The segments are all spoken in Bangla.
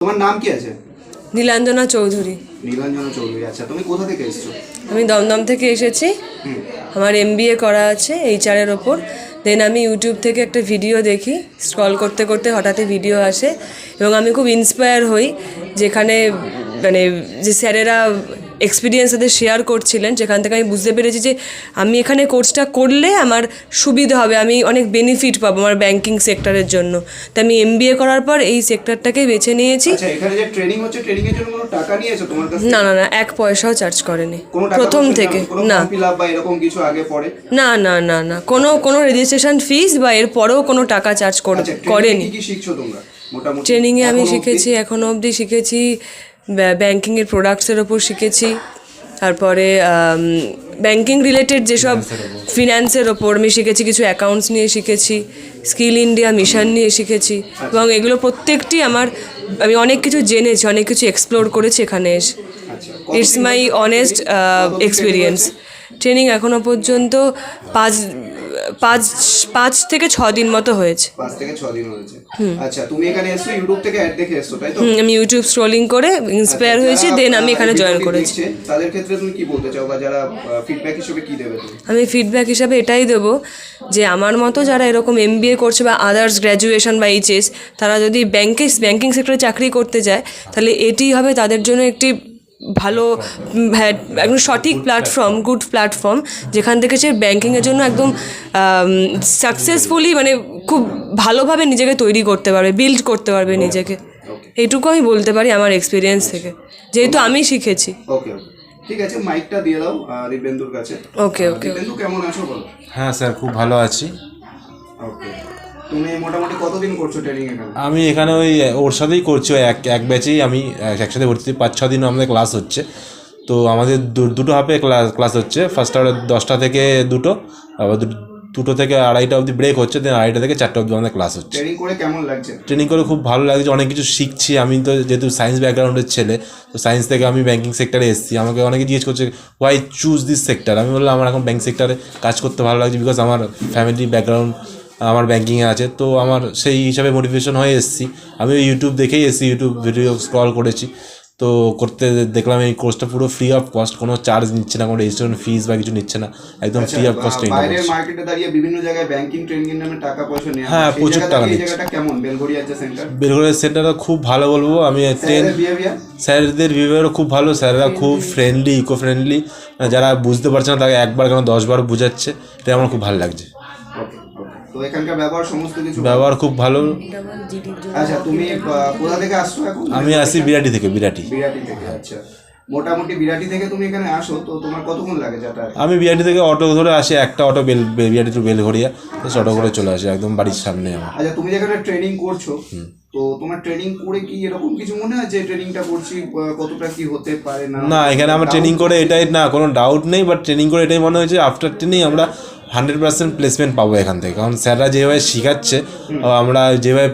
তোমার নাম কি আছে? নীলাঞ্জনা চৌধুরী। নীলাঞ্জনা চৌধুরী আচ্ছা তুমি কোথা থেকে এসছো? আমি দমদম থেকে এসেছি। আমার এমবিএ করা আছে এইচআরের ওপর। দেন আমি ইউটিউব থেকে একটা ভিডিও দেখি। স্ক্রল করতে করতে হঠাৎই ভিডিও আসে। এবং আমি খুব ইন্সপায়ার হই যেখানে মানে যে স্যারেরা এক্সপিরিয়েন্স তাদের শেয়ার করছিলেন যেখান থেকে আমি বুঝতে পেরেছি যে আমি এখানে কোর্সটা করলে আমার সুবিধা হবে আমি অনেক বেনিফিট পাবো আমার ব্যাংকিং সেক্টরের জন্য। তো আমি এম করার পর এই সেক্টরটাকেই বেছে নিয়েছি। আচ্ছা এখানে না না না এক পয়সাও চার্জ করেনি। প্রথম থেকে না না। না না না কোনো কোনো রেজিস্ট্রেশন ফিস বা এর পরেও কোনো টাকা চার্জ আচ্ছা করেনি। ট্রেনিংয়ে আমি শিখেছি এখনও অবধি শিখেছি ব্যাংকিংয়ের প্রোডাক্টসের ওপর শিখেছি। তারপরে ব্যাংকিং রিলেটেড যেসব ফিন্যান্সের ওপর। আমি শিখেছি কিছু অ্যাকাউন্টস নিয়ে শিখেছি স্কিল ইন্ডিয়া মিশন নিয়ে শিখেছি এবং এগুলো প্রত্যেকটি আমার আমি অনেক কিছু জেনেছি অনেক কিছু এক্সপ্লোর করেছি এখানে এসে। It's my honest experience training এখনও পর্যন্ত পাঁচ পাঁচ পাঁচ থেকে ছ দিন মতো হয়েছে। পাঁচ থেকে ছ দিন হয়েছে। আচ্ছা তুমি এখানে এসছো ইউটিউব থেকে অ্যাড দেখে এসছো তাই তো? আমি ইউটিউব স্ক্রলিং করে ইন্সপায়ার আচ্ছা, হয়েছি দেন আমি এখানে জয়েন করেছি। তাদের ক্ষেত্রে তুমি কি বলতে চাও বা যারা ফিডব্যাক হিসেবে কি দেবে আমি ফিডব্যাক হিসাবে এটাই দেবো যে আমার মতো যারা এরকম এম করছে বা আদার্স গ্র্যাজুয়েশন বা এইচএস তারা যদি ব্যাংকে ব্যাংকিং সেক্টরে চাকরি করতে যায় তাহলে এটি হবে তাদের জন্য একটি ভালো হ্যাঁ, একদম সঠিক প্ল্যাটফর্ম গুড প্ল্যাটফর্ম যেখান থেকে সে ব্যাংকিংয়ের জন্য একদম সাকসেসফুলি মানে খুব ভালোভাবে নিজেকে তৈরি করতে পারবে বিল্ড করতে পারবে নিজেকে। এইটুকু আমি বলতে পারি আমার এক্সপিরিয়েন্স থেকে। যেহেতু আমি শিখেছি। ওকে ওকে ঠিক আছে মাইকটা দিয়ে দাও দিব্যেন্দুর কাছে। ওকে ওকে দিব্যেন্দু কেমন আছো বলো? হ্যাঁ স্যার খুব ভালো আছি। ওকে। তুমি মোটামুটি কতদিন করছ ট্রেনিং এখানে? আমি এখানে ওই ওর সাথেই করছি ওই এক এক ব্যাচেই আমি একসাথে ভর্তি পাঁচ ছ দিন আমাদের ক্লাস হচ্ছে। তো আমাদের দুটো হাফে ক্লাস ক্লাস হচ্ছে। ফার্স্ট আওয়ার দশটা থেকে দুটো আবার দুটো থেকে আড়াইটা অবধি ব্রেক হচ্ছে দেন আড়াইটা থেকে চারটা অবধি আমাদের ক্লাস হচ্ছে। ট্রেনিং করে কেমন লাগছে? ট্রেনিং করে খুব ভালো লাগছে অনেক কিছু শিখছি। আমি তো যেহেতু সায়েন্স ব্যাকগ্রাউন্ডের ছেলে তো সায়েন্স থেকে আমি ব্যাঙ্কিং সেক্টরে এসেছি। আমাকে অনেকে জিজ্ঞেস করছে ওয়াই চুজ দিস সেক্টর আমি বললাম আমার এখন ব্যাঙ্ক সেক্টরে কাজ করতে ভালো লাগছে বিকজ আমার ফ্যামিলি ব্যাকগ্রাউন্ড আমার ব্যাঙ্কিংয়ে আছে। তো আমার সেই হিসাবে মোটিভেশন হয়ে এসেছি। আমি ইউটিউব দেখেই এসেছি। ইউটিউব ভিডিও স্ক্রল করেছি। তো করতে দেখলাম এই কোর্সটা পুরো ফ্রি অফ কস্ট কোনো চার্জ নিচ্ছে না কোনো রেজিস্ট্রেশন ফিস বা কিছু নিচ্ছে না। একদম ফ্রি অফ কস্ট বাইরের মার্কেটে দাঁড়িয়ে বিভিন্ন জায়গায় ব্যাংকিং ট্রেনিং নামে টাকা পয়সা নেওয়া হ্যাঁ, প্রচুর টাকা নিচ্ছে। জায়গাটা কেমন? বেলঘড়িয়ার যে সেন্টার বেলঘরের সেন্টারটা খুব ভালো বলব। আমি ট্রেন বিহেভিয়ার স্যারদের বিহেভিয়ারও খুব ভালো। স্যাররা খুব ফ্রেন্ডলি ইকো ফ্রেন্ডলি যারা বুঝতে পারছে না তাকে একবার কেন দশবার বোঝাচ্ছে। এটা আমার খুব ভালো লাগছে। তো এখানকার ব্যবহার সমস্ত কিছু ব্যবহার খুব ভালো। আচ্ছা তুমি কোথা থেকে আসছো এখন? আমি আসি বিরাটি থেকে বিরাটি। বিরাটি থেকে আচ্ছা। মোটামুটি বিরাটি থেকে তুমি এখানে আসো তো তোমার কতক্ষণ লাগে যাতায়াত? আমি বিরাটি থেকে অটো ধরে আসি একটা অটো বেল বিরাটি টু বেলঘরিয়া অটো করে চলে আসি একদম বাড়ির সামনে আমার। আচ্ছা তুমি যেখানে ট্রেনিং করছ তো তোমার ট্রেনিং করে কি এরকম কিছু মনে হয় যে ট্রেনিংটা করছি কতটা কি হতে পারে না? না এখানে আমার ট্রেনিং করে এটাই না কোনো ডাউট নেই বাট ট্রেনিং করে এটাই মনে হয়েছে আফটার ট্রেনিং আমরা হান্ড্রেড পার্সেন্ট প্লেসমেন্ট পাবো এখান থেকে। কারণ স্যাররা যেভাবে শেখাচ্ছে আমরা যেভাবে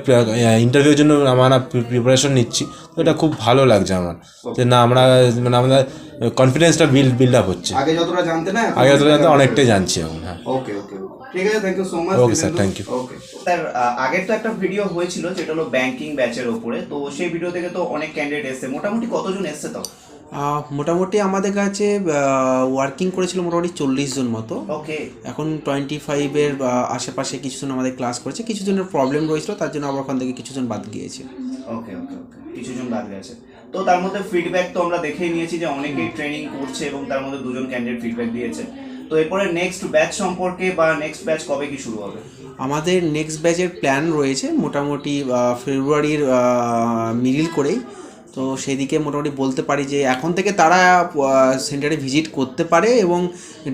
ইন্টারভিউর জন্য আমরা প্রিপারেশন নিচ্ছি তো এটা খুব ভালো লাগছে আমার। যে না আমরা মানে আমাদের কনফিডেন্সটা বিল্ড বিল্ড আপ হচ্ছে। আগে যতটা জানতে না আগে তো জানতে অনেকটাই জানছি এখন হ্যাঁ। ওকে ওকে ঠিক আছে thank you so much Okay, sir, thank you. Okay sir আগের তো একটা ভিডিও হয়েছিল যেটা হলো ব্যাংকিং ব্যাচের উপরে তো সেই ভিডিও থেকে তো অনেক ক্যান্ডিডেট এসেছে। মোটামুটি কতজন এসেছে তো মোটামুটি আমাদের কাছে ওয়ার্কিং করেছিল মোটামুটি চল্লিশ জন মতো। ওকে এখন টোয়েন্টি ফাইভের আশেপাশে কিছুজন আমাদের ক্লাস করেছে কিছুজনের প্রবলেম রয়েছিল তার জন্য আবার ওখান থেকে কিছুজন বাদ গিয়েছে। ওকে ওকে ওকে কিছুজন বাদ গেছে। তো তার মধ্যে ফিডব্যাক তো আমরা দেখেই নিয়েছি যে অনেকেই ট্রেনিং করছে এবং তার মধ্যে দুজন ক্যান্ডিডেট ফিডব্যাক দিয়েছে। তো এরপরে নেক্সট ব্যাচ সম্পর্কে বা নেক্সট ব্যাচ কবে কি শুরু হবে? আমাদের নেক্সট ব্যাচের প্ল্যান রয়েছে মোটামুটি ফেব্রুয়ারির মিডিল করেই। তো সেদিকে মোটামুটি বলতে পারি যে এখন থেকে তারা সেন্টারে ভিজিট করতে পারে এবং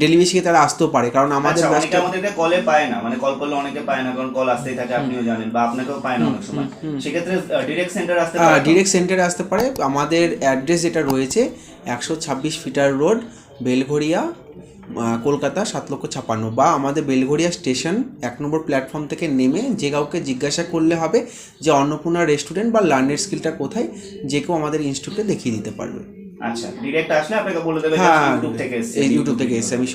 ডেলি বেসিকে তারা আসতেও পারে। কারণ আমাদের আচ্ছা অনেকে ব্যাচটা কলে পায় না। মানে কল করলে অনেকে পায় না কারণ কল আসতেই থাকে আপনিও জানেন বা আপনাকেও পায় না অনেক সময়। সেক্ষেত্রে ডিরেক্ট সেন্টার আসতে পারে ডিরেক্ট সেন্টারে আসতে পারে। আমাদের অ্যাড্রেস যেটা রয়েছে একশো ছাব্বিশ ফিটার রোড বেলঘরিয়া আহ, কলকাতা সাত লক্ষ ছাপান্ন। বা আমাদের বেলঘরিয়া স্টেশন এক নম্বর প্ল্যাটফর্ম থেকে নেমে যে কাউকে জিজ্ঞাসা করলে হবে যে অন্নপূর্ণা রেস্টুরেন্ট বা লার্নের স্কিলটা কোথায় যে কেউ আমাদের ইনস্টিটিউটে দেখিয়ে দিতে পারবে। আচ্ছা ডিরেক্ট আসলে আপনাকে বলে দেবে হ্যাঁ ইউটিউব থেকে এসেছে এই ইউটিউব থেকে এসে আমি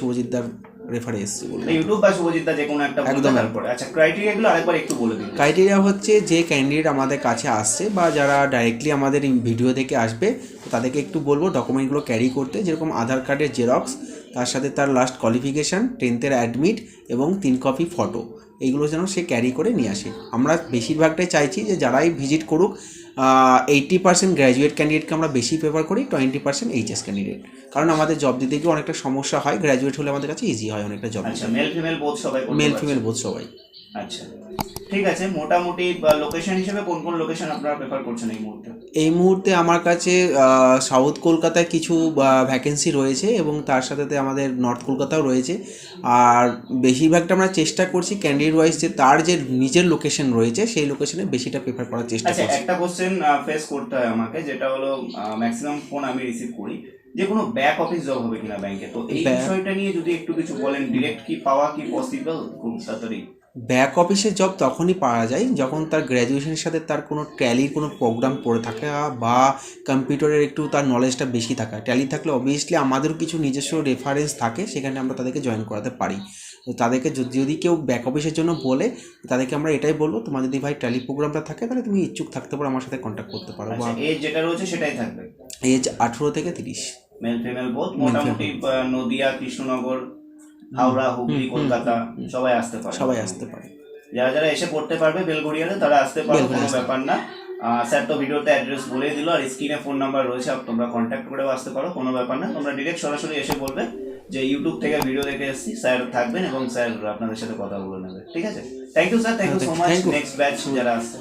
রেফারে এসছে বলে ইউটিউব বা শুভজিৎ যে কোনো একটা একদম। তারপরে। আচ্ছা ক্রাইটেরিয়া আরেকবার একটু বলে দিন। ক্রাইটেরিয়া হচ্ছে যে ক্যান্ডিডেট আমাদের কাছে আসছে বা যারা ডাইরেক্টলি আমাদের ভিডিও থেকে আসবে তাদেরকে একটু বলব ডকুমেন্টগুলো ক্যারি করতে যেরকম আধার কার্ডের জেরক্স তার সাথে তার লাস্ট কোয়ালিফিকেশান টেন্থের অ্যাডমিট এবং তিন কপি ফটো এইগুলো যেন সে ক্যারি করে নিয়ে আসে। আমরা বেশিরভাগটাই চাইছি যে যারাই ভিজিট করুক এইট্টি পার্সেন্ট গ্র্যাজুয়েট ক্যান্ডিডেটকে আমরা বেশি প্রেফার করি টোয়েন্টি পার্সেন্ট এইচএস ক্যান্ডিডেট কারণ আমাদের জব দিতে গিয়ে অনেকটা সমস্যা হয় গ্র্যাজুয়েট হলে আমাদের কাছে ইজি হয় অনেকটা জব মেল ফিমেল বোথ সবাই মেল ফিমেল বোধ সবাই। আচ্ছা ঠিক আছে মোটামুটি লোকেশন হিসেবে কোন কোন লোকেশন আপনারা প্রেফার করছেন এই মুহূর্তে? এই মুহূর্তে আমার কাছে সাউথ কলকাতায় কিছু ভ্যাকেন্সি রয়েছে এবং তার সাথে আমাদের নর্থ কলকাতাও রয়েছে। আর বেশিরভাগটা আমরা চেষ্টা করছি ক্যান্ডিডেট ওয়াইজ যে তার যে নিজের লোকেশন রয়েছে সেই লোকেশনে বেশিটা প্রেফার করার চেষ্টা আচ্ছা করছি। একটা কোশ্চেন ফেস করতে হয় আমাকে যেটা হলো ম্যাক্সিমাম ফোন আমি রিসিভ করি। যে কোনো ব্যাক অফিস জব হবে কিনা ব্যাংকে তো এই বিষয়টা নিয়ে যদি একটু কিছু বলেন ডিরেক্ট কি পাওয়া কি পসিবল খুব তাড়াতাড়ি ব্যাক অফিসের জব তখনই পাওয়া যায় যখন তার গ্র্যাজুয়েশনের সাথে তার কোনো ট্যালির কোনো প্রোগ্রাম পড়ে থাকে বা কম্পিউটারের একটু তার নলেজটা বেশি থাকে। ট্যালি থাকলে অবভিয়াসলি আমাদেরও কিছু নিজস্ব রেফারেন্স থাকে সেখানে আমরা তাদেরকে জয়েন করাতে পারি। তো তাদেরকে যদি যদি কেউ ব্যাক অফিসের জন্য বলে তাদেরকে আমরা এটাই বলব তোমার যদি ভাই ট্যালি প্রোগ্রামটা থাকে তাহলে তুমি ইচ্ছুক থাকতে পারো আমার সাথে কন্ট্যাক্ট করতে পারো বা আচ্ছা এজ যেটা রয়েছে সেটাই থাকবে। এজ আঠেরো থেকে তিরিশ। মেল ফিমেল বোথ মোটামুটি নদিয়া কৃষ্ণনগর হাওড়া হুগলি কলকাতা সবাই আসতে পারে। সবাই আসতে পারে। যারা যারা এসে পড়তে পারবে বেলগড়িয়াতে তারা আসতে পারবে কোনো ব্যাপার না। স্যার তো ভিডিওতে অ্যাড্রেস বলে দিল আর স্ক্রিনে ফোন নাম্বার রয়েছে তোমরা কন্ট্যাক্ট করেও আসতে পারো কোনো ব্যাপার না। তোমরা ডিরেক্ট সরাসরি এসে বলবে যে ইউটিউব থেকে ভিডিও দেখে এসেছি স্যার থাকবেন এবং স্যার আপনাদের সাথে কথা বলে নেবে। ঠিক আছে? Thank you sir thank you so much next batch যারা আসছে।